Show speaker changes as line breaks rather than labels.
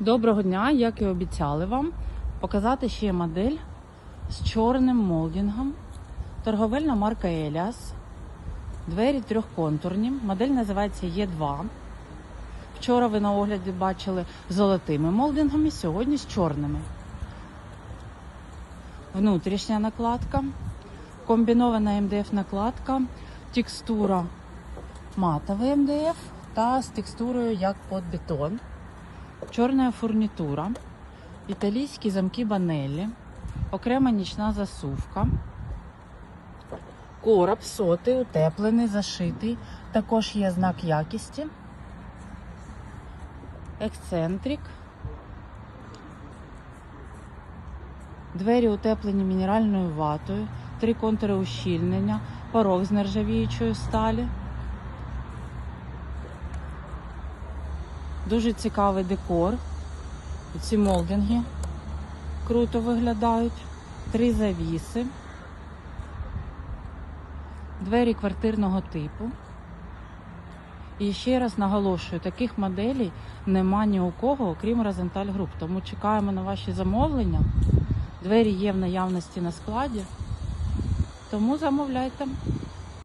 Доброго дня, як і обіцяли вам, показати ще модель з чорним молдингом. Торговельна марка Еліас. Двері трьохконтурні. Модель називається Е2. Вчора ви на огляді бачили з золотими молдингами, сьогодні з чорними. Внутрішня накладка, комбінована МДФ накладка, текстура матовий МДФ та з текстурою як под бетон. Чорна фурнітура, італійські замки банелі, окрема нічна засувка, короб сотий, утеплений, зашитий. Також є знак якісті, ексцентрик. Двері утеплені мінеральною ватою, три контури ущільнення, порог з нержавіючої сталі. Дуже цікавий декор. Ці молдинги круто виглядають. Три завіси. Двері квартирного типу. І ще раз наголошую, таких моделей нема ні у кого, окрім Розенталь Груп. Тому чекаємо на ваші замовлення. Двері є в наявності на складі. Тому замовляйте.